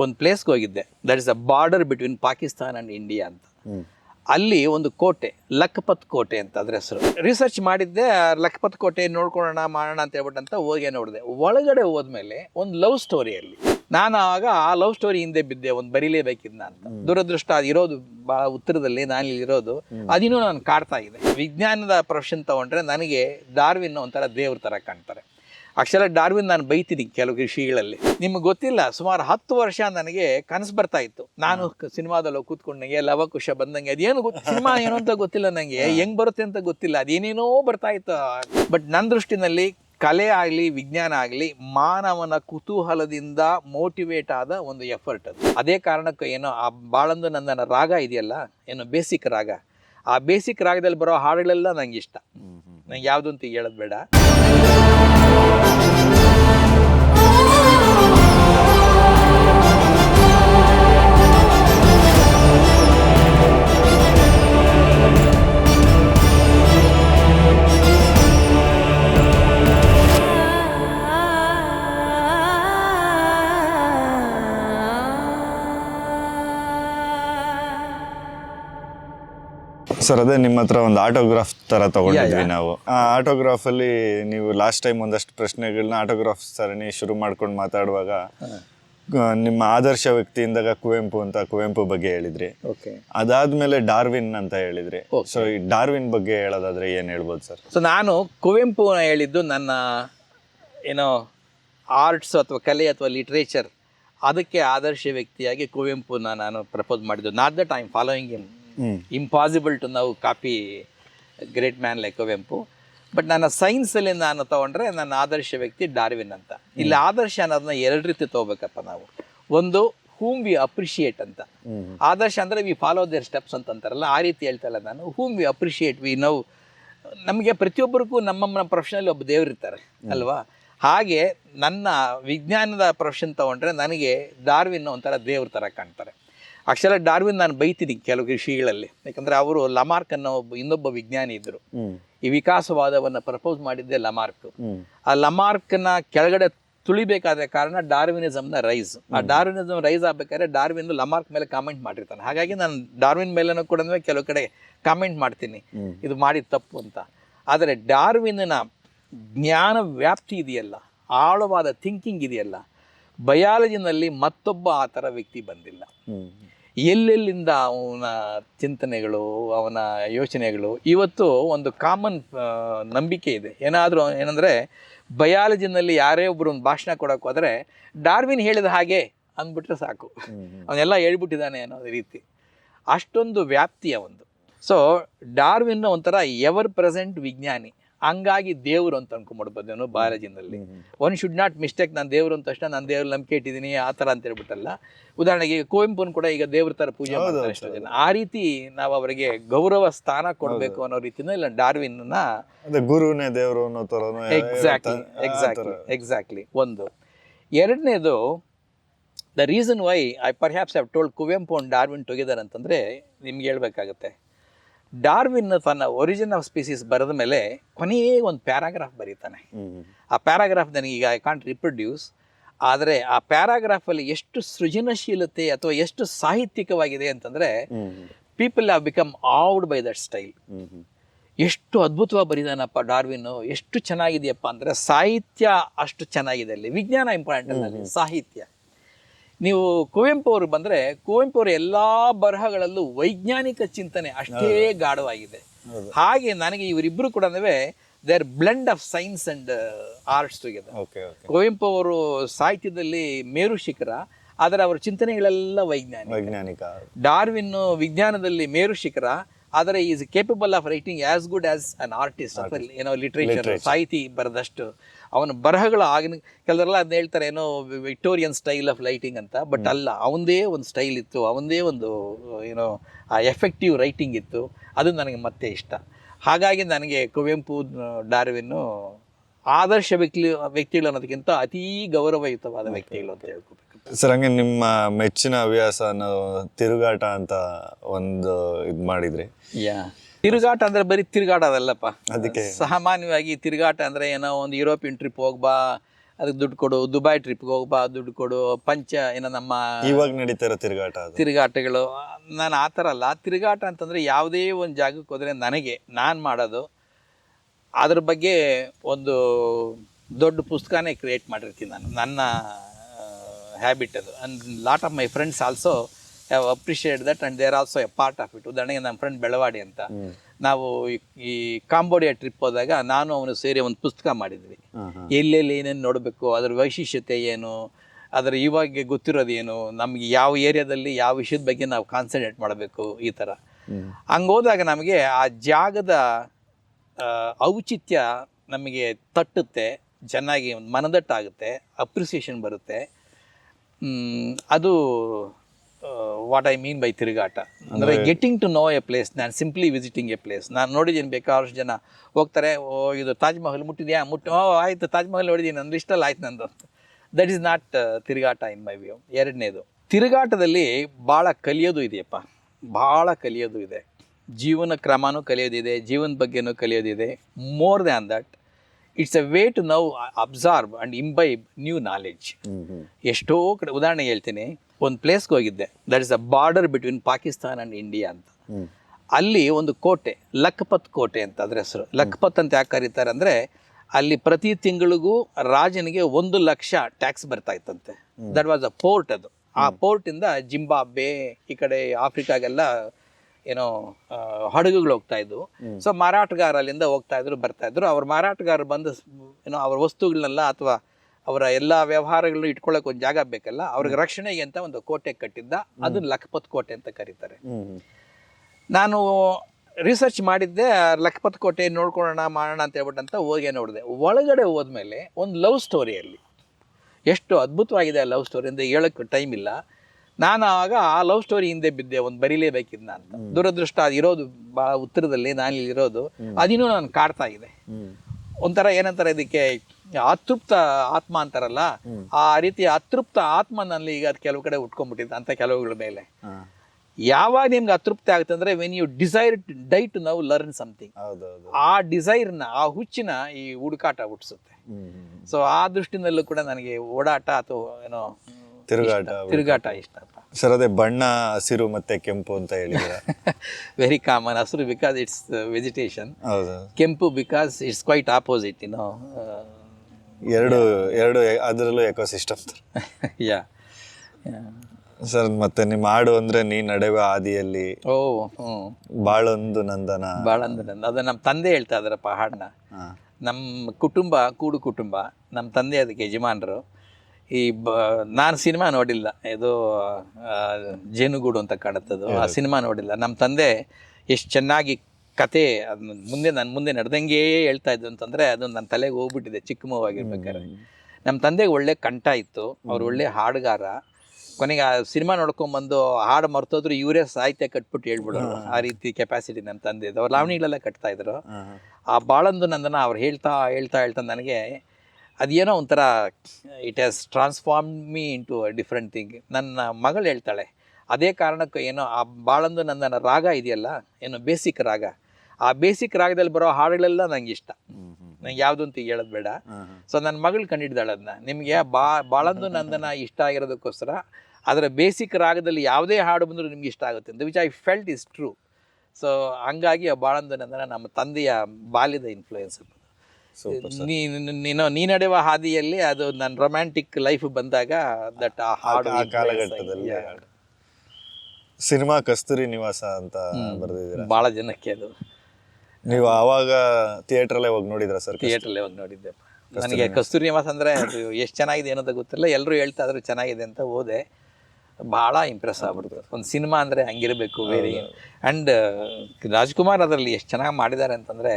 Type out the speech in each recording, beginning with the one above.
ಒಂದು ಪ್ಲೇಸ್ಗೆ ಹೋಗಿದ್ದೆ. That is a border between Pakistan and India ಅಂತ. ಅಲ್ಲಿ ಒಂದು ಕೋಟೆ ಲಖಪತ್ ಕೋಟೆ ಅಂತ ಅದ್ರ ಹೆಸರು. ರಿಸರ್ಚ್ ಮಾಡಿದ್ದೆ ಲಖಪತ್ ಕೋಟೆ ನೋಡ್ಕೊಳ್ಳೋಣ ಮಾಡೋಣ ಅಂತ ಹೇಳ್ಬಿಟ್ಟು ಅಂತ ಹೋಗಿ ನೋಡಿದೆ. ಒಳಗಡೆ ಹೋದ್ಮೇಲೆ ಒಂದು ಲವ್ ಸ್ಟೋರಿ ಅಲ್ಲಿ. ನಾನು ಆವಾಗ ಆ ಲವ್ ಸ್ಟೋರಿ ಹಿಂದೆ ಬಿದ್ದೆ ಒಂದು ಬರೀಲೇಬೇಕಿದ್ನ ಅಂತ. ದುರದೃಷ್ಟ ಅದು ಇರೋದು ಬಹಳ ಉತ್ತರದಲ್ಲಿ ನಾನು ಇಲ್ಲಿ ಇರೋದು ಅದಿನ್ನೂ ನಾನು ಕಾಡ್ತಾ ಇದೆ ವಿಜ್ಞಾನದ ಪ್ರೊಫೆಷನ್ ತಗೊಂಡ್ರೆ ನನಗೆ ಡಾರ್ವಿನ್ ಒಂಥರ ದೇವ್ರ ಥರ ಕಾಣ್ತಾರೆ. ಅಕ್ಷರ ಡಾರ್ವಿನ್ ನಾನು ಬೈತಿದ್ದೀನಿ ಕೆಲವು ಕೃಷಿಗಳಲ್ಲಿ ನಿಮ್ಗೆ ಗೊತ್ತಿಲ್ಲ ಸುಮಾರು ಹತ್ತು ವರ್ಷ ನನಗೆ ಕನಸು ಬರ್ತಾ ಇತ್ತು. ನಾನು ಸಿನಿಮಾದಲ್ಲಿ ಕೂತ್ಕೊಂಡಂಗೆ ಲವಕುಶ ಬಂದಂಗೆ ಅದೇನು ಗೊತ್ತ ಸಿನಿಮಾ ಏನು ಅಂತ ಗೊತ್ತಿಲ್ಲ ನನಗೆ ಹೆಂಗ್ ಬರುತ್ತೆ ಅಂತ ಗೊತ್ತಿಲ್ಲ. ಅದೇನೇನೋ ಬರ್ತಾ ಇತ್ತು. ಬಟ್ ನನ್ನ ದೃಷ್ಟಿನಲ್ಲಿ ಕಲೆ ಆಗಲಿ ವಿಜ್ಞಾನ ಆಗಲಿ ಮಾನವನ ಕುತೂಹಲದಿಂದ ಮೋಟಿವೇಟ್ ಆದ ಒಂದು ಎಫರ್ಟ್ ಅದು. ಅದೇ ಕಾರಣಕ್ಕೆ ಏನೋ ಆ ಬಾಳಂದು ನನ್ನ ರಾಗ ಇದೆಯಲ್ಲ ಏನೋ ಬೇಸಿಕ್ ರಾಗ. ಆ ಬೇಸಿಕ್ ರಾಗದಲ್ಲಿ ಬರೋ ಹಾಡುಗಳೆಲ್ಲ ನನಗೆ ಇಷ್ಟ. ನಂಗೆ ಯಾವುದು ಅಂತ ಹೇಳೋದು ಬೇಡ. ಸರ್ ಅದೇ ನಿಮ್ಮ ಹತ್ರ ಒಂದು ಆಟೋಗ್ರಾಫ್ ತರ ತಗೊಂಡಿದ್ವಿ. ನಾವು. ಆ ಆಟೋಗ್ರಾಫ್ ಅಲ್ಲಿ ನೀವು ಲಾಸ್ಟ್ ಟೈಮ್ ಒಂದಷ್ಟು ಪ್ರಶ್ನೆಗಳನ್ನ ಆಟೋಗ್ರಾಫ್ ಸರಣಿ ಶುರು ಮಾಡ್ಕೊಂಡು ಮಾತಾಡುವಾಗ ನಿಮ್ಮ ಆದರ್ಶ ವ್ಯಕ್ತಿಯಿಂದಾಗ ಕುವೆಂಪು ಅಂತ ಕುವೆಂಪು ಬಗ್ಗೆ ಹೇಳಿದ್ರಿ. ಓಕೆ ಅದಾದ್ಮೇಲೆ ಡಾರ್ವಿನ್ ಅಂತ ಹೇಳಿದ್ರಿ. ಸೊ ಈ ಡಾರ್ವಿನ್ ಬಗ್ಗೆ ಹೇಳೋದಾದ್ರೆ ಏನ್ ಹೇಳ್ಬೋದು ಸರ್? ಸೊ ನಾನು ಕುವೆಂಪು ಹೇಳಿದ್ದು ನನ್ನ ಏನೋ ಆರ್ಟ್ಸ್ ಅಥವಾ ಕಲೆ ಅಥವಾ ಲಿಟ್ರೇಚರ್ ಅದಕ್ಕೆ ಆದರ್ಶ ವ್ಯಕ್ತಿಯಾಗಿ ಕುವೆಂಪುನ ನಾನು ಪ್ರಪೋಸ್ ಮಾಡಿದ್ದು. Not the time following in impossible to ನಾವು copy great man like Kuvempu but ನನ್ನ ಸೈನ್ಸಲ್ಲಿ ನಾನು ತಗೊಂಡ್ರೆ ನನ್ನ ಆದರ್ಶ ವ್ಯಕ್ತಿ ಡಾರ್ವಿನ್ ಅಂತ. ಇಲ್ಲಿ ಆದರ್ಶ ಅನ್ನೋದನ್ನ ಎರಡು ರೀತಿ ತಗೋಬೇಕಪ್ಪ ನಾವು. ಒಂದು ಹೂಮ್ ವಿ ಅಪ್ರಿಷಿಯೇಟ್ ಅಂತ. ಆದರ್ಶ ಅಂದರೆ ವಿ ಫಾಲೋ ದೇರ್ ಸ್ಟೆಪ್ಸ್ ಅಂತ ಅಂತಾರಲ್ಲ ಆ ರೀತಿ ಹೇಳ್ತಾ ಇಲ್ಲ ನಾನು. Whom we appreciate we know ನಮಗೆ ಪ್ರತಿಯೊಬ್ಬರಿಗೂ ನಮ್ಮ ಪ್ರೊಫೆಷನಲ್ಲಿ ಒಬ್ಬ ದೇವರಿರ್ತಾರೆ ಅಲ್ವಾ? ಹಾಗೆ ನನ್ನ ವಿಜ್ಞಾನದ ಪ್ರೊಫೆಷನ್ ತಗೊಂಡ್ರೆ ನನಗೆ ಡಾರ್ವಿನ್ ಒಂಥರ ದೇವ್ರ ಥರ ಕಾಣ್ತಾರೆ. ಅಕ್ಷರ ಡಾರ್ವಿನ್ ನಾನು ಬೈತೀನಿ ಕೆಲವು ವಿಷಯಗಳಲ್ಲಿ ಯಾಕಂದ್ರೆ ಅವರು ಲಮಾರ್ಕ್ ಅನ್ನೋ ಒಬ್ಬ ಇನ್ನೊಬ್ಬ ವಿಜ್ಞಾನಿ ಇದ್ದರು ಈ ವಿಕಾಸವಾದವನ್ನು ಪ್ರಪೋಸ್ ಮಾಡಿದ್ದೆ ಲಮಾರ್ಕ್ ಆ ಲಮಾರ್ಕ್ನ ಕೆಳಗಡೆ ತುಳಿಬೇಕಾದ ಕಾರಣ ಡಾರ್ವಿನಿಸಮ್ನ ರೈಸ್ ಆ ಡಾರ್ವಿನಿಸಮ್ ರೈಸ್ ಆಗ್ಬೇಕಾದ್ರೆ ಡಾರ್ವಿನ್ ಲಮಾರ್ಕ್ ಮೇಲೆ ಕಾಮೆಂಟ್ ಮಾಡಿರ್ತಾನೆ. ಹಾಗಾಗಿ ನಾನು ಡಾರ್ವಿನ್ ಮೇಲೂ ಕೂಡ ಕೆಲವು ಕಡೆ ಕಾಮೆಂಟ್ ಮಾಡ್ತೀನಿ. ಇದು ಮಾಡಿದ ತಪ್ಪು ಅಂತ. ಆದರೆ ಡಾರ್ವಿನ್ನ ಜ್ಞಾನ ವ್ಯಾಪ್ತಿ ಇದೆಯಲ್ಲ. ಆಳವಾದ ಥಿಂಕಿಂಗ್ ಇದೆಯಲ್ಲ. ಬಯಾಲಜಿನಲ್ಲಿ ಮತ್ತೊಬ್ಬ ಆ ಥರ ವ್ಯಕ್ತಿ ಬಂದಿಲ್ಲ. ಎಲ್ಲೆಲ್ಲಿಂದ ಅವನ ಚಿಂತನೆಗಳು ಅವನ ಯೋಚನೆಗಳು ಇವತ್ತು ಒಂದು ಕಾಮನ್ ನಂಬಿಕೆ ಇದೆ. ಏನಾದರೂ ಏನಂದರೆ ಬಯಾಲಜಿನಲ್ಲಿ ಯಾರೇ ಒಬ್ಬರು ಒಂದು ಭಾಷಣ ಕೊಡೋಕೆ ಹೋದರೆ ಡಾರ್ವಿನ್ ಹೇಳಿದ ಹಾಗೆ ಅಂದ್ಬಿಟ್ರೆ ಸಾಕು. ಅವನ್ನೆಲ್ಲ ಅವನೆಲ್ಲ ಹೇಳ್ಬಿಟ್ಟಿದ್ದಾನೆ ಅನ್ನೋ ರೀತಿ. ಅಷ್ಟೊಂದು ವ್ಯಾಪ್ತಿಯ ಒಂದು. ಸೊ ಡಾರ್ವಿನ್ ಒಂಥರ ಎವರ್ ಪ್ರೆಸೆಂಟ್ ವಿಜ್ಞಾನಿ. ಹಂಗಾಗಿ ದೇವರು ಅಂತ ಅನ್ಕೊಂಡ್ಬಿಡ್ಬೋದು ಬಯಾಲಜಿನಲ್ಲಿ hmm one should not mistake ನಾನು ದೇವರು ಅಂತ ತಕ್ಷಣ ನಾನು ದೇವ್ರ ನಂಬಿಕೆ ಇಟ್ಟಿದ್ದೀನಿ ಆ ಥರ ಅಂತ ಹೇಳ್ಬಿಟ್ಟಲ್ಲ. ಉದಾಹರಣೆಗೆ ಈಗ ಕುವೆಂಪುನ ಕೂಡ ಈಗ ದೇವ್ರ ಥರ ಪೂಜೆ ಮಾಡ್ತಾರೆ ಎಷ್ಟೋ ಜನ. ಆ ರೀತಿ ನಾವು ಅವರಿಗೆ ಗೌರವ ಸ್ಥಾನ ಕೊಡಬೇಕು ಅನ್ನೋ ರೀತಿನ ಇಲ್ಲ ಡಾರ್ವಿನ್ನ ಗುರುನೇ ದೇವರು ಅನ್ನೋ ಥರ. ಎಕ್ಸಾಕ್ಟ್ಲಿ ಎಕ್ಸಾಕ್ಟ್ಲಿ ಎಕ್ಸಾಕ್ಟ್ಲಿ ಒಂದು. ಎರಡನೇದು the reason why I perhaps have told Kuvempu and Darwin together ಅಂತಂದರೆ ನಿಮ್ಗೆ ಹೇಳ್ಬೇಕಾಗತ್ತೆ. ಡಾರ್ವಿನ್ ತನ್ನ ಒರಿಜಿನ್ ಆಫ್ ಸ್ಪೀಸೀಸ್ ಬರೆದ ಮೇಲೆ ಕೊನೆಯೇ ಒಂದು ಪ್ಯಾರಾಗ್ರಾಫ್ ಬರೀತಾನೆ. ಆ ಪ್ಯಾರಾಗ್ರಾಫ್ ನನಗೆ ಈಗ ಐ ಕಾಂಟ್ ರಿಪ್ರೊಡ್ಯೂಸ್ ಆದರೆ ಆ ಪ್ಯಾರಾಗ್ರಾಫಲ್ಲಿ ಎಷ್ಟು ಸೃಜನಶೀಲತೆ ಅಥವಾ ಎಷ್ಟು ಸಾಹಿತ್ಯಿಕವಾಗಿದೆ ಅಂತಂದರೆ people have become awed by that style ಎಷ್ಟು ಅದ್ಭುತವಾಗಿ ಬರೀದಾನಪ್ಪ ಡಾರ್ವಿನ್, ಎಷ್ಟು ಚೆನ್ನಾಗಿದೆಯಪ್ಪ ಅಂದರೆ ಸಾಹಿತ್ಯ ಅಷ್ಟು ಚೆನ್ನಾಗಿದೆ ಅಲ್ಲಿ. ವಿಜ್ಞಾನ ಇಂಪಾರ್ಟೆಂಟ್ ಅಲ್ಲಿ, ಸಾಹಿತ್ಯ. ನೀವು ಕುವೆಂಪು ಅವರು ಬಂದರೆ ಕುವೆಂಪು ಅವರ ಎಲ್ಲ ಬರಹಗಳಲ್ಲೂ ವೈಜ್ಞಾನಿಕ ಚಿಂತನೆ ಅಷ್ಟೇ ಗಾಢವಾಗಿದೆ. ಹಾಗೆ ನನಗೆ ಇವರಿಬ್ಬರು ಕೂಡ they are blend of science and arts together Kuvempu ಅವರು ಸಾಹಿತ್ಯದಲ್ಲಿ ಮೇರು ಶಿಖರ ಆದರೆ ಅವರ ಚಿಂತನೆಗಳೆಲ್ಲ ವೈಜ್ಞಾನಿಕ. ವೈಜ್ಞಾನಿಕ. ಡಾರ್ವಿನ್ ವಿಜ್ಞಾನದಲ್ಲಿ ಮೇರು ಶಿಖರ ಆದರೆ is capable of writing as good as an artist ಏನೋ ಲಿಟ್ರೇಚರ್ ಸಾಹಿತಿ ಬರೆದಷ್ಟು. ಅವನ ಬರಹಗಳು ಆಗಿನ ಕೆಲವರೆಲ್ಲ ಅದನ್ನ ಹೇಳ್ತಾರೆ ಏನೋ ವಿಕ್ಟೋರಿಯನ್ ಸ್ಟೈಲ್ ಆಫ್ ಲೈಟಿಂಗ್ ಅಂತ. ಬಟ್ ಅಲ್ಲ ಅವನದೇ ಒಂದು ಸ್ಟೈಲ್ ಇತ್ತು ಅವನದೇ ಒಂದು ಏನೋ ಆ ಎಫೆಕ್ಟಿವ್ ರೈಟಿಂಗ್ ಇತ್ತು. ಅದು ನನಗೆ ಮತ್ತೆ ಇಷ್ಟ. ಹಾಗಾಗಿ ನನಗೆ ಕುವೆಂಪು ಡಾರ್ವಿನ್ನು ಆದರ್ಶ ವ್ಯಕ್ತಿ ವ್ಯಕ್ತಿಗಳು ಅನ್ನೋದಕ್ಕಿಂತ ಅತೀ ಗೌರವಯುತವಾದ ವ್ಯಕ್ತಿಗಳು ಅಂತ ಹೇಳ್ಕೋಬೇಕು. ಸರ್ ಹಂಗೆ ನಿಮ್ಮ ಮೆಚ್ಚಿನ ಹವ್ಯಾಸ ಅನ್ನೋ ತಿರುಗಾಟ ಅಂತ ಒಂದು ಇದು ಮಾಡಿದ್ರಿ. ಯಾ ತಿರುಗಾಟ ಅಂದ್ರೆ ಬರೀ ತಿರುಗಾಡೋದಲ್ಲಪ್ಪ ಅದಕ್ಕೆ. ಸಾಮಾನ್ಯವಾಗಿ ತಿರುಗಾಟ ಅಂದ್ರೆ ಏನೋ ಒಂದು ಯುರೋಪಿಯನ್ ಟ್ರಿಪ್ ಹೋಗ್ಬಾ ಅದಕ್ಕೆ ದುಡ್ಡು ಕೊಡು ದುಬೈ ಟ್ರಿಪ್ಗೆ ಹೋಗ್ಬಾ ದುಡ್ಡು ಕೊಡು ಪಂಚ ಏನೋ ನಮ್ಮ ಇವಾಗ ನಡೀತಾ ಇರೋ ತಿರುಗಾಟ ಅದು. ತಿರುಗಾಟಗಳು. ನಾನು ಆ ಥರ ಅಲ್ಲ. ತಿರುಗಾಟ ಅಂತಂದರೆ ಯಾವುದೇ ಒಂದು ಜಾಗಕ್ಕೆ ಹೋದರೆ ನನಗೆ ನಾನು ಮಾಡೋದು ಅದ್ರ ಬಗ್ಗೆ ಒಂದು ದೊಡ್ಡ ಪುಸ್ತಕನೇ ಕ್ರಿಯೇಟ್ ಮಾಡಿರ್ತೀನಿ ನಾನು. ನನ್ನ ಹ್ಯಾಬಿಟ್ ಅದು. And lot of my friends also have appreciate that and there also a part of it ಉದಾಹರಣೆಗೆ ನಮ್ಮ ಫ್ರೆಂಡ್ ಬೆಳವಾಡಿ ಅಂತ. ನಾವು ಈ- ಕಾಂಬೋಡಿಯಾ ಟ್ರಿಪ್ ಹೋದಾಗ ನಾನು ಅವನು ಸೇರಿ ಒಂದು ಪುಸ್ತಕ ಮಾಡಿದ್ವಿ. ಎಲ್ಲೆಲ್ಲಿ ಏನೇನು ನೋಡಬೇಕು ಅದರ ವೈಶಿಷ್ಟ್ಯತೆ ಏನು ಅದರ ಇವಾಗ ಗೊತ್ತಿರೋದು ಏನು ನಮಗೆ ಯಾವ ಏರಿಯಾದಲ್ಲಿ ಯಾವ ವಿಷಯದ ಬಗ್ಗೆ ನಾವು ಕಾನ್ಸಂಟ್ರೇಟ್ ಮಾಡಬೇಕು ಈ ಥರ. ಹಂಗೆ ಹೋದಾಗ ನಮಗೆ ಆ ಜಾಗದ ಔಚಿತ್ಯ ನಮಗೆ ತಟ್ಟುತ್ತೆ ಚೆನ್ನಾಗಿ ಮನದಟ್ಟಾಗುತ್ತೆ ಅಪ್ರಿಸಿಯೇಷನ್ ಬರುತ್ತೆ. ಅದು ವಾಟ್ ಐ ಮೀನ್ ಬೈ ತಿರುಗಾಟ. ಅಂದರೆ getting to know a place ನಾನು ಸಿಂಪ್ಲಿ ವಿಸಿಟಿಂಗ್ ಎ ಪ್ಲೇಸ್ ನಾನು ನೋಡಿದ್ದೀನಿ ಬೇಕಾದಷ್ಟು ಜನ ಹೋಗ್ತಾರೆ ಓ ಇದು ತಾಜ್ ಮಹಲ್ ಮುಟ್ಟಿದ್ಯಾ? ಮುಟ್ಟು ಓ ಆಯ್ತು ತಾಜ್ ಮಹಲ್ ನೋಡಿದ್ದೀನಿ ನಂದು ಇಷ್ಟಲ್ಲ ಆಯ್ತು ನಂದು. ದಟ್ ಈಸ್ ನಾಟ್ ತಿರುಗಾಟ ಇನ್ ಮೈ ವ್ಯೂ ಎರಡನೇದು ತಿರುಗಾಟದಲ್ಲಿ ಭಾಳ ಕಲಿಯೋದು ಇದೆಯಪ್ಪ. ಭಾಳ ಕಲಿಯೋದು ಇದೆ. ಜೀವನ ಕ್ರಮನೂ ಕಲಿಯೋದಿದೆ ಜೀವನದ ಬಗ್ಗೆನೂ ಕಲಿಯೋದಿದೆ. More than that it's a way to know absorb and imbibe new knowledge ಎಷ್ಟೋ ಕಡೆ ಉದಾಹರಣೆ ಹೇಳ್ತೀನಿ. ಒಂದು ಪ್ಲೇಸ್ಗೆ ಹೋಗಿದ್ದೆ. That is a border between Pakistan and India ಅಂತ. ಅಲ್ಲಿ ಒಂದು ಕೋಟೆ ಲಖಪತ್ ಕೋಟೆ ಅಂತ ಅದ್ರ ಹೆಸರು. ಲಖಪತ್ ಅಂತ ಯಾಕೆ ಕರೀತಾರೆ ಅಂದರೆ ಅಲ್ಲಿ ಪ್ರತಿ ತಿಂಗಳಿಗೂ ರಾಜನಿಗೆ ಒಂದು ಲಕ್ಷ ಟ್ಯಾಕ್ಸ್ ಬರ್ತಾ ಇತ್ತಂತೆ. ದಟ್ ವಾಸ್ ಅ ಪೋರ್ಟ್ ಅದು. ಆ ಪೋರ್ಟಿಂದ ಜಿಂಬಾಬ್ವೆ ಈ ಕಡೆ ಆಫ್ರಿಕಾಗೆಲ್ಲ ಏನೋ ಹಡಗುಗಳು ಹೋಗ್ತಾ ಇದ್ವು. ಸೊ ಮಾರಾಟಗಾರ ಅಲ್ಲಿಂದ ಹೋಗ್ತಾ ಇದ್ರು ಬರ್ತಾ ಇದ್ರು. ಅವ್ರ ಮಾರಾಟಗಾರರು ಬಂದು ಏನೋ ಅವ್ರ ವಸ್ತುಗಳನ್ನೆಲ್ಲ ಅಥವಾ ಅವರ ಎಲ್ಲ ವ್ಯವಹಾರಗಳನ್ನ ಇಟ್ಕೊಳ್ಳೋಕೆ ಒಂದು ಜಾಗ ಬೇಕಲ್ಲ ಅವ್ರಿಗೆ ರಕ್ಷಣೆಗೆ ಅಂತ ಒಂದು ಕೋಟೆ ಕಟ್ಟಿದ್ದ. ಅದನ್ನ ಲಖಪತ್ ಕೋಟೆ ಅಂತ ಕರೀತಾರೆ. ನಾನು ರಿಸರ್ಚ್ ಮಾಡಿದ್ದೆ ಲಖಪತ್ ಕೋಟೆ ನೋಡ್ಕೊಳ್ಳೋಣ ಮಾಡೋಣ ಅಂತ ಹೇಳ್ಬಿಟ್ಟು ಅಂತ ಹೋಗಿ ನೋಡಿದೆ. ಒಳಗಡೆ ಹೋದ್ಮೇಲೆ ಒಂದು ಲವ್ ಸ್ಟೋರಿಯಲ್ಲಿ ಎಷ್ಟು ಅದ್ಭುತವಾಗಿದೆ ಆ ಲವ್ ಸ್ಟೋರಿ ಅಂತ ಹೇಳೋಕ್ಕೆ ಟೈಮ್ ಇಲ್ಲ. ನಾನು ಆವಾಗ ಆ ಲವ್ ಸ್ಟೋರಿ ಹಿಂದೆ ಬಿದ್ದೆ ಒಂದು ಬರೀಲೇಬೇಕಿದ್ನ ಅಂತ. ದುರದೃಷ್ಟ ಅದು ಇರೋದು ಬಹಳ ಉತ್ತರದಲ್ಲಿ ನಾನು ಇಲ್ಲಿ ಇರೋದು ಅದಿನ್ನೂ ನಾನು ಕಾಡ್ತಾ ಇದೆ ಒಂಥರ ಏನಂತಾರೆ ಇದಕ್ಕೆ ಅತೃಪ್ತ ಆತ್ಮ ಅಂತಾರಲ್ಲ ಆ ರೀತಿ ಅತೃಪ್ತ ಆತ್ಮ ನಲ್ಲಿ ಈಗ ಅದು ಕೆಲವು ಕಡೆ ಉಟ್ಕೊಂಡ್ಬಿಟ್ಟಿದೆ ಅಂತ ಕೆಲವುಗಳ ಮೇಲೆ. ಯಾವಾಗ ನಿಮ್ಗೆ ಅತೃಪ್ತಿ ಆಗುತ್ತೆ ಅಂದ್ರೆ when you desire die to know learn something ಆ ಡಿಸೈರ್ನ ಆ ಹುಚ್ಚಿನ ಈ ಹುಡುಕಾಟ ಹುಟ್ಟಿಸುತ್ತೆ ಸೊ ಆ ದೃಷ್ಟಿನಲ್ಲೂ ಕೂಡ ನನಗೆ ಓಡಾಟ ಅಥವಾ ಏನೋ ತಿರುಗಾಟ ತಿರುಗಾಟ ಇಷ್ಟ ಸರ್ ಅದೇ ಬಣ್ಣ ಹಸಿರು ಮತ್ತೆ ಕೆಂಪು ಅಂತ ಹೇಳಿದ್ರ ವೆರಿ ಕಾಮನ್ ಹಸಿರು ಬಿಕಾಸ್ ಇಟ್ಸ್ ವೆಜಿಟೇಷನ್ ಕೆಂಪು ಬಿಕಾಸ್ ಇಟ್ಸ್ ಕ್ವೈಟ್ ಆಪೋಸಿಟ್ ಇನ್ನು ಎರಡು ಎರಡು ಅದರಲ್ಲೂ ಎಕೋಸಿಸ್ಟಮ್ ಯಾ ಸರ್ ಮತ್ತೆ ನಿಮ್ಮ ಹಾಡು ಅಂದ್ರೆ ನೀ ನಡೆವ ಆದಿಯಲ್ಲಿ ಓ ಬಾಳೊಂದು ನಂದನ. ಬಾಳೊಂದು ನಂದನ ಅದು ನಮ್ಮ ತಂದೆ ಹೇಳ್ತಾ ಇದ್ದಾರಪ್ಪ ಹಾಡನ್ನ. ನಮ್ಮ ಕುಟುಂಬ ಕೂಡು ಕುಟುಂಬ ನಮ್ಮ ತಂದೆ ಅದಕ್ಕೆ ಯಜಮಾನರು. ಈ ಬ ನಾನು ಸಿನಿಮಾ ನೋಡಿಲ್ಲ. ಇದು ಜೇನುಗೂಡು ಅಂತ ಕಾಣುತ್ತದು. ಆ ಸಿನಿಮಾ ನೋಡಿಲ್ಲ. ನಮ್ಮ ತಂದೆ ಎಷ್ಟು ಚೆನ್ನಾಗಿ ಕತೆ ಅದನ್ನ ಮುಂದೆ ನನ್ನ ಮುಂದೆ ನಡೆದಂಗೆ ಹೇಳ್ತಾ ಇದ್ದು ಅಂತಂದರೆ ಅದು ನನ್ನ ತಲೆಗೆ ಹೋಗ್ಬಿಟ್ಟಿದೆ ಚಿಕ್ಕ ಮಗುವಾಗಿರ್ಬೇಕಾದ್ರೆ ನಮ್ಮ ತಂದೆಗೆ ಒಳ್ಳೆ ಕಂಠ ಇತ್ತು. ಅವ್ರು ಒಳ್ಳೆ ಹಾಡುಗಾರ. ಕೊನೆಗೆ ಆ ಸಿನಿಮಾ ನೋಡ್ಕೊಂಬಂದು ಹಾಡು ಮರ್ತೋದ್ರು ಇವರೇ ಸಾಹಿತ್ಯ ಕಟ್ಬಿಟ್ಟು ಹೇಳ್ಬಿಡೋರು. ಆ ರೀತಿ ಕೆಪಾಸಿಟಿ ನಮ್ಮ ತಂದೆ ಅವ್ರು ಲಾವಣಿಗಳೆಲ್ಲ ಕಟ್ತಾ ಇದ್ರು. ಆ ಬಾಳಂದು ನಂದನ ಅವ್ರು ಹೇಳ್ತಾ ಹೇಳ್ತಾ ಹೇಳ್ತಾ ನನಗೆ ಅದೇನೋ ಒಂಥರ it has transform me into different thing ನನ್ನ ಮಗಳು ಹೇಳ್ತಾಳೆ, ಅದೇ ಕಾರಣಕ್ಕೂ ಏನೋ ಆ ಬಾಳಂದು ನಂದನ ರಾಗ ಇದೆಯಲ್ಲ, ಏನು ಬೇಸಿಕ್ ರಾಗ. ಆ ಬೇಸಿಕ್ ರಾಗದಲ್ಲಿ ಬರೋ ಹಾಡುಗಳೆಲ್ಲ ನಂಗೆ ಇಷ್ಟ. ನಂಗೆ ಯಾವುದು ಅಂತ ಹೇಳೋದು ಬೇಡ. ಸೊ ನನ್ನ ಮಗಳು ಕಂಡಿಡ್ದಾಳೆ ಅದನ್ನ ನಿಮಗೆ ಬಾ, ಬಾಳಂದು ನಂದನ ಇಷ್ಟ ಆಗಿರೋದಕ್ಕೋಸ್ಕರ ಅದರ ಬೇಸಿಕ್ ರಾಗದಲ್ಲಿ ಯಾವುದೇ ಹಾಡು ಬಂದರೂ ನಿಮ್ಗೆ ಇಷ್ಟ ಆಗುತ್ತೆ ಅಂತ which I felt is true so ಹಂಗಾಗಿ ಆ ಬಾಳಂದು ನಂದನ ನಮ್ಮ ತಂದೆಯ ಬಾಲ್ಯದ ಇನ್ಫ್ಲೂಯೆನ್ಸ್ ನೀನು ನೀ ನಡೆಯುವ ಹಾದಿಯಲ್ಲಿ ಅದು ನನ್ನ ರೊಮ್ಯಾಂಟಿಕ್ ಲೈಫ್ ಬಂದಾಗ ದಟ್ ಆ ಹಾಡು ಆ ಕಾಲಘಟ್ಟದಲ್ಲಿ ಸಿನಿಮಾ ಕಸ್ತೂರಿ ನಿವಾಸ ಅಂತ ಬರೆದಿದ್ದೀರಾ? ಭಾಳ ಜನಕ್ಕೆ ಅದು. ನೀವು ಆವಾಗ ಥಿಯೇಟ್ರಲ್ಲೇ ಹೋಗಿ ನೋಡಿದ್ರ ಸರ್ ಥಿಯೇಟ್ರಲ್ಲೇ ಹೋಗಿ ನೋಡಿದ್ದೆ. ನನಗೆ ಕಸ್ತೂರಿ ನಿವಾಸ ಅಂದರೆ ಅದು ಎಷ್ಟು ಚೆನ್ನಾಗಿದೆ ಅನ್ನೋದು ಗೊತ್ತಿಲ್ಲ. ಎಲ್ಲರೂ ಹೇಳ್ತಾ ಇದ್ರು ಚೆನ್ನಾಗಿದೆ ಅಂತ ಹೋದೆ. ಭಾಳ ಇಂಪ್ರೆಸ್ ಆಗ್ಬಿಡ್ತು. ಒಂದು ಸಿನಿಮಾ ಅಂದರೆ ಹಂಗಿರಬೇಕು ಬೇರೆ ಆ್ಯಂಡ್ ರಾಜ್ಕುಮಾರ್ ಅದರಲ್ಲಿ ಎಷ್ಟು ಚೆನ್ನಾಗಿ ಮಾಡಿದ್ದಾರೆ ಅಂತಂದರೆ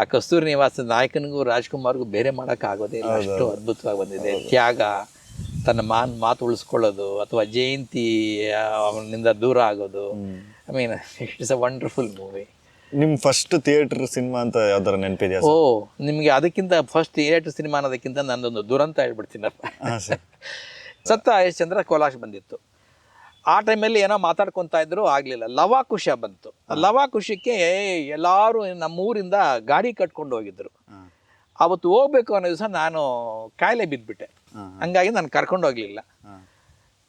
ಆ ಕಸ್ತೂರಿ ನಿವಾಸದ ನಾಯಕನಿಗೂ ರಾಜ್ಕುಮಾರ್ಗೂ ಬೇರೆ ಮಾಡೋಕ್ಕಾಗೋದೇ ಇಲ್ಲ. ಅಷ್ಟು ಅದ್ಭುತವಾಗಿ ಬಂದಿದೆ. ತ್ಯಾಗ ತನ್ನ ಮಾನ್ ಮಾತು ಉಳಿಸ್ಕೊಳ್ಳೋದು ಅಥವಾ ಜಯಂತಿ ಅವನಿಂದ ದೂರ ಆಗೋದು. I mean it's a wonderful movie ನಿಮ್ ಫಸ್ಟ್ ಥಿಯೇಟರ್ ಸಿನಿಮಾ ಅಂತ ಯಾವ್ದಾರ ನೆನಪಿದೆಯಾ ಓ ನಿಮಗೆ ಅದಕ್ಕಿಂತ ಫಸ್ಟ್ ಥಿಯೇಟರ್ ಸಿನಿಮಾ ಅನ್ನೋದಕ್ಕಿಂತ ನಂದೊಂದು ದುರಂತ ಹೇಳ್ಬಿಡ್ತೀನಪ್ಪ. ಸತ್ತ ಹರಿಶ್ಚಂದ್ರ ಕೋಲಾಶ್ ಬಂದಿತ್ತು. ಆ ಟೈಮಲ್ಲಿ ಏನೋ ಮಾತಾಡ್ಕೊತಾ ಇದ್ರು ಆಗಲಿಲ್ಲ. ಲವಾಕುಶ ಬಂತು. ಲವಾಕುಶಕ್ಕೆ ಎಲ್ಲರೂ ನಮ್ಮೂರಿಂದ ಗಾಡಿ ಕಟ್ಕೊಂಡು ಹೋಗಿದ್ರು. ಅವತ್ತು ಹೋಗ್ಬೇಕು ಅನ್ನೋ ದಿವಸ ನಾನು ಕಾಯಿಲೆ ಬಿದ್ದುಬಿಟ್ಟೆ ಹಂಗಾಗಿ ನಾನು ಕರ್ಕೊಂಡು ಹೋಗಲಿಲ್ಲ.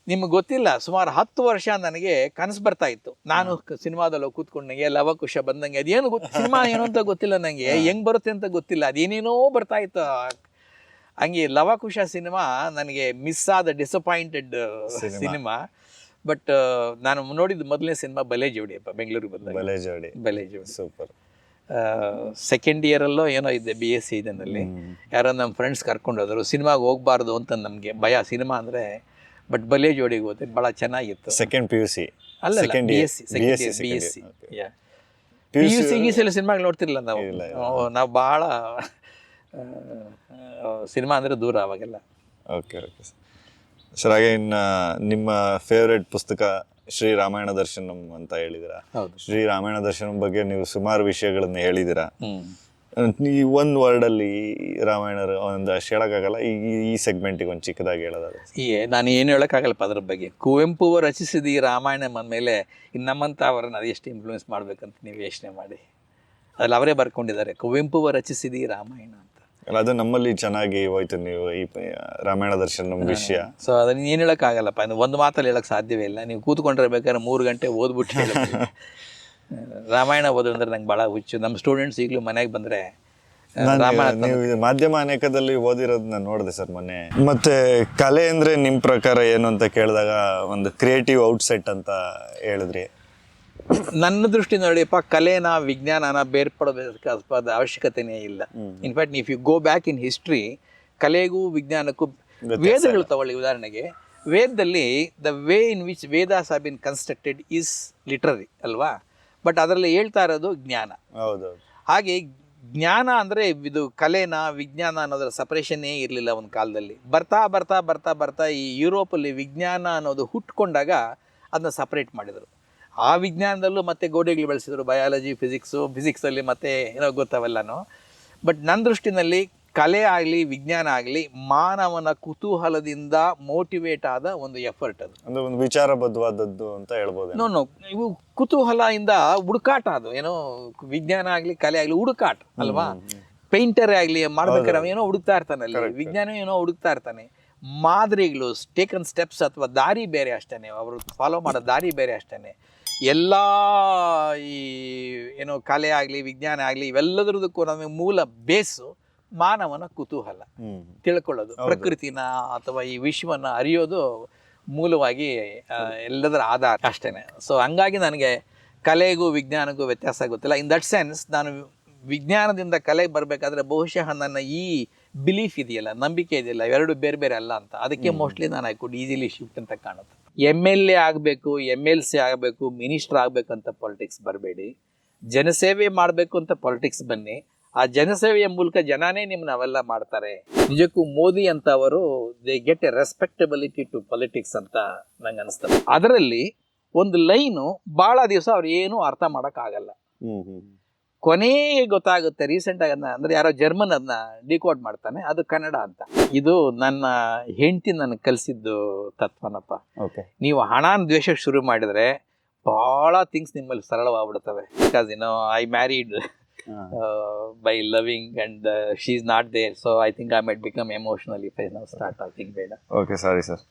ನಿಮ್ಗೆ ಗೊತ್ತಿಲ್ಲ ಸುಮಾರು ಹತ್ತು ವರ್ಷ ನನಗೆ ಕನಸು ಬರ್ತಾ ಇತ್ತು. ನಾನು ಸಿನಿಮಾದಲ್ಲಿ ಹೋಗಿ ಕೂತ್ಕೊಂಡಂಗೆ ಲವಕುಶ ಬಂದಂಗೆ ಅದೇನು ಗೊತ್ತು ಸಿನಿಮಾ ಏನು ಅಂತ ಗೊತ್ತಿಲ್ಲ ನನಗೆ ಹೆಂಗ್ ಬರುತ್ತೆ ಅಂತ ಗೊತ್ತಿಲ್ಲ. ಅದೇನೇನೋ ಬರ್ತಾ ಇತ್ತು. ಹಂಗೆ ಲವಕುಶ ಸಿನಿಮಾ ನನಗೆ ಮಿಸ್ ಆದ ಡಿಸಪಾಯಿಂಟೆಡ್ ಸಿನಿಮಾ. ಬಟ್ ನಾನು ನೋಡಿದ ಮೊದಲನೇ ಸಿನಿಮಾ ಬಲೆ ಜೋಡಿಯಪ್ಪ ಬೆಂಗಳೂರಿಗೆ ಬಂದಾಗ. ಬಲೆ ಜೋಡಿ. ಬಲೆ ಜೋಡಿ. ಸೂಪರ್ ಸೆಕೆಂಡ್ ಇಯರಲ್ಲೋ ಏನೋ ಇದ್ದೆ ಬಿ ಎಸ್ ಸಿ ಇದನ್ನಲ್ಲಿ. ಯಾರೋ ನಮ್ಮ ಫ್ರೆಂಡ್ಸ್ ಕರ್ಕೊಂಡು ಹೋದರು ಸಿನಿಮಾಗೆ ಹೋಗ್ಬಾರ್ದು ಅಂತ ನಮಗೆ ಭಯ ಸಿನಿಮಾ ಅಂದರೆ ಬಟ್ ಬಲೆ ಜೋಡಿಗೆ ಹೋದೆ ಭಾಳ ಚೆನ್ನಾಗಿತ್ತು. ಸೆಕೆಂಡ್ ಪಿ ಯು ಸಿ ಅಲ್ಲ B S C second B S C. P U ಸಿ ಎಲ್ಲ ಸಿನಿಮಾಗಳು ನೋಡ್ತಿರ್ಲಿಲ್ಲ ನಾವು. ನಾವು ಭಾಳ ಸಿನಿಮಾ ಅಂದರೆ ದೂರ ಅವಾಗೆಲ್ಲ. ಓಕೆ ಓಕೆ ಸರ್ ಹಾಗೆ ಇನ್ನು ನಿಮ್ಮ ಫೇವ್ರೆಟ್ ಪುಸ್ತಕ ಶ್ರೀ ರಾಮಾಯಣ ದರ್ಶನಂ ಅಂತ ಹೇಳಿದಿರ? ಹೌದು. ಶ್ರೀ ರಾಮಾಯಣ ದರ್ಶನಂ ಬಗ್ಗೆ ನೀವು ಸುಮಾರು ವಿಷಯಗಳನ್ನ ಹೇಳಿದಿರ? ಈ ಒಂದು ವರ್ಡಲ್ಲಿ ರಾಮಾಯಣ ಒಂದು ಅಷ್ಟು ಹೇಳೋಕ್ಕಾಗಲ್ಲ ಈ ಈ ಸೆಗ್ಮೆಂಟಿಗೆ ಒಂದು ಚಿಕ್ಕದಾಗಿ ಹೇಳೋದಾದ್ರೆ. ಈ ನಾನು ಏನು ಹೇಳೋಕ್ಕಾಗಲ್ಲಪ್ಪ ಅದ್ರ ಬಗ್ಗೆ. ಕುವೆಂಪು ಅವರು ರಚಿಸಿದ ಈ ರಾಮಾಯಣ ಮೇಲೆ ನಮ್ಮಂಥ ಅವರನ್ನು ಎಷ್ಟು ಇನ್ಫ್ಲೂಯೆನ್ಸ್ ಮಾಡ್ಬೇಕಂತ ನೀವು ಯೋಚನೆ ಮಾಡಿ. ಅದ್ರಲ್ಲಿ ಅವರೇ ಬರ್ಕೊಂಡಿದ್ದಾರೆ. ಕುವೆಂಪು ಅವರು ರಚಿಸಿದ ಈ ರಾಮಾಯಣ ಅದು ನಮ್ಮಲ್ಲಿ ಚೆನ್ನಾಗಿ ಹೋಯ್ತು ನೀವು ಈ ರಾಮಾಯಣ ದರ್ಶನ ವಿಷಯ. ಸೊ ಅದನ್ನ ಏನು ಹೇಳೋಕ್ಕಾಗಲ್ಲಪ್ಪ. ಇನ್ನು ಒಂದು ಮಾತಲ್ಲಿ ಹೇಳಕ್ ಸಾಧ್ಯವೇ ಇಲ್ಲ. ನೀವು ಕೂತ್ಕೊಂಡ್ರೆ ಬೇಕಾದ್ರೆ ಮೂರು ಗಂಟೆ ಓದ್ಬಿಟ್ಟು. ರಾಮಾಯಣ ಓದು ಅಂದ್ರೆ ನಂಗೆ ಭಾಳ ಹುಚ್ಚು. ನಮ್ಮ ಸ್ಟೂಡೆಂಟ್ಸ್ ಈಗಲೂ ಮನೆಗೆ ಬಂದರೆ ನೀವು ಇದು ಮಾಧ್ಯಮ ಅನೇಕದಲ್ಲಿ ಓದಿರೋದನ್ನ ನೋಡಿದೆ ಸರ್ ಮೊನ್ನೆ. ಮತ್ತೆ ಕಲೆ ಅಂದ್ರೆ ನಿಮ್ ಪ್ರಕಾರ ಏನು ಅಂತ ಕೇಳಿದಾಗ ಒಂದು ಕ್ರಿಯೇಟಿವ್ ಔಟ್ಸೆಟ್ ಅಂತ ಹೇಳಿದ್ರಿ. ನನ್ನ ದೃಷ್ಟಿ ನೋಡಿಯಪ್ಪ ಕಲೆನ ವಿಜ್ಞಾನನ ಬೇರ್ಪಡಬೇಕಾದ ಅವಶ್ಯಕತೆನೇ ಇಲ್ಲ. In fact if you go back in history ಕಲೆಗೂ ವಿಜ್ಞಾನಕ್ಕೂ ವೇದಗಳು ತಗೊಳ್ಳಿ. ಉದಾಹರಣೆಗೆ ವೇದದಲ್ಲಿ the way in which Vedas have been constructed is literary ಅಲ್ವಾ? ಬಟ್ ಅದರಲ್ಲಿ ಹೇಳ್ತಾ ಇರೋದು ಜ್ಞಾನ. ಹೌದೌದು. ಹಾಗೆ ಜ್ಞಾನ ಅಂದರೆ ಇದು ಕಲೆನ ವಿಜ್ಞಾನ ಅನ್ನೋದರ ಸಪ್ರೇಷನ್ನೇ ಇರಲಿಲ್ಲ ಒಂದು ಕಾಲದಲ್ಲಿ. ಬರ್ತಾ ಬರ್ತಾ ಬರ್ತಾ ಬರ್ತಾ ಈ ಯುರೋಪಲ್ಲಿ ವಿಜ್ಞಾನ ಅನ್ನೋದು ಹುಟ್ಕೊಂಡಾಗ ಅದನ್ನ ಸಪ್ರೇಟ್ ಮಾಡಿದರು. ಆ ವಿಜ್ಞಾನದಲ್ಲೂ ಮತ್ತೆ ಗೋಡೆಗಳು ಬೆಳೆಸಿದರು ಬಯಾಲಜಿ ಫಿಸಿಕ್ಸು ಫಿಸಿಕ್ಸಲ್ಲಿ ಮತ್ತೆ ಏನೋ ಗೊತ್ತವೆಲ್ಲನೂ. ಬಟ್ ನನ್ನ ದೃಷ್ಟಿನಲ್ಲಿ ಕಲೆ ಆಗಲಿ ವಿಜ್ಞಾನ ಆಗಲಿ ಮಾನವನ ಕುತೂಹಲದಿಂದ ಮೋಟಿವೇಟ್ ಆದ ಒಂದು ಎಫರ್ಟ್ ಅದು. ಅಂದ್ರೆ ಒಂದು ವಿಚಾರಬದ್ಧವಾದದ್ದು ಅಂತ ಹೇಳ್ಬೋದು. ನೋ ನೋ ಇವು ಕುತೂಹಲದಿಂದ ಹುಡುಕಾಟ ಅದು. ಏನೋ ವಿಜ್ಞಾನ ಆಗಲಿ ಕಲೆ ಆಗಲಿ ಹುಡುಕಾಟ ಅಲ್ವಾ? ಪೇಂಟರ್ ಆಗಲಿ ಮಾಡ್ಬೇಕಾದ್ರೆ ಏನೋ ಹುಡುಕ್ತಾ ಇರ್ತಾನೆ ಅಲ್ಲಿ ವಿಜ್ಞಾನ ಏನೋ ಹುಡುಕ್ತಾ ಇರ್ತಾನೆ. ಮಾದರಿಗಳು ಟೇಕನ್ ಸ್ಟೆಪ್ಸ್ ಅಥವಾ ದಾರಿ ಬೇರೆ ಅಷ್ಟೇ ಅವರು ಫಾಲೋ ಮಾಡೋ ದಾರಿ ಬೇರೆ ಅಷ್ಟೇನೆ. ಎಲ್ಲ ಈ ಏನು ಕಲೆ ಆಗಲಿ ವಿಜ್ಞಾನ ಆಗಲಿ ಇವೆಲ್ಲದರದಕ್ಕೂ ನಮಗೆ ಮೂಲ ಬೇಸು ಮಾನವನ ಕುತೂಹಲ. ತಿಳ್ಕೊಳ್ಳೋದು ಪ್ರಕೃತಿನ ಅಥವಾ ಈ ವಿಶ್ವನ ಅರಿಯೋದು ಮೂಲವಾಗಿ ಎಲ್ಲದರ ಆಧಾರ ಅಷ್ಟೇನೆ. ಸೊ ಹಂಗಾಗಿ ನನಗೆ ಕಲೆಗೂ ವಿಜ್ಞಾನಕ್ಕೂ ವ್ಯತ್ಯಾಸ ಗೊತ್ತಿಲ್ಲ. ಇನ್ ದಟ್ ಸೆನ್ಸ್ ನಾನು ವಿಜ್ಞಾನದಿಂದ ಕಲೆಗೆ ಬರಬೇಕಾದ್ರೆ ಬಹುಶಃ ನನ್ನ ಈ ಬಿಲೀಫ್ ಇದೆಯಲ್ಲ ನಂಬಿಕೆ ಇದೆಯಲ್ಲ ಎರಡು ಬೇರೆ ಬೇರೆ ಅಲ್ಲ ಅಂತ. ಅದಕ್ಕೆ ಮೋಸ್ಟ್ಲಿ ನಾನು ಐ ಕುಡ್ ಈಸಿಲಿ ಶಿಫ್ಟ್ ಅಂತ ಕಾಣುತ್ತೆ. ಎಂ ಎಲ್ ಎ ಆಗಬೇಕು ಎಂ ಎಲ್ ಸಿ ಆಗಬೇಕು ಮಿನಿಸ್ಟರ್ ಆಗಬೇಕಂತ ಪಾಲಿಟಿಕ್ಸ್ ಬರಬೇಡಿ. ಜನಸೇವೆ ಮಾಡಬೇಕು ಅಂತ ಪಾಲಿಟಿಕ್ಸ್ ಬನ್ನಿ. ಆ ಜನಸೇವೆಯ ಮೂಲಕ ಜನಾನೇ ನಿಮ್ಮನ್ನ ಅವೆಲ್ಲ ಮಾಡ್ತಾರೆ. ನಿಜಕ್ಕೂ ಮೋದಿ ಅಂತ ಅವರು they get a respectability to politics ಅಂತ ನಂಗೆ ಅನಿಸ್ತದೆ. ಅದರಲ್ಲಿ ಒಂದು ಲೈನು ಭಾಳ ದಿವಸ ಅವ್ರು ಏನು ಅರ್ಥ ಮಾಡೋಕ್ಕಾಗಲ್ಲ ಕೊನೆಗೆ ಗೊತ್ತಾಗುತ್ತೆ ರೀಸೆಂಟ್ ಆಗಿ ಅದನ್ನ ಅಂದ್ರೆ ಯಾರೋ ಜರ್ಮನ್ ಅದನ್ನ ಡಿಕೋಡ್ ಮಾಡ್ತಾನೆ ಅದು ಕನ್ನಡ ಅಂತ. ಇದು ನನ್ನ ಹೆಂಡತಿ ನನಗೆ ಕಲಿಸಿದ್ದು ತತ್ವನಪ್ಪ. ಓಕೆ ನೀವು ಹಣನ ದ್ವೇಷಕ್ಕೆ ಶುರು ಮಾಡಿದ್ರೆ ಭಾಳ ಥಿಂಗ್ಸ್ ನಿಮ್ಮಲ್ಲಿ ಸರಳವಾಗ್ಬಿಡ್ತವೆ. ಬಿಕಾಸ್ ಏನೋ I married by loving and she is not there so I think I might become emotionally if I now start ಆಗ್ತಿಂಗ್ ಬೇಡ. Okay sorry sir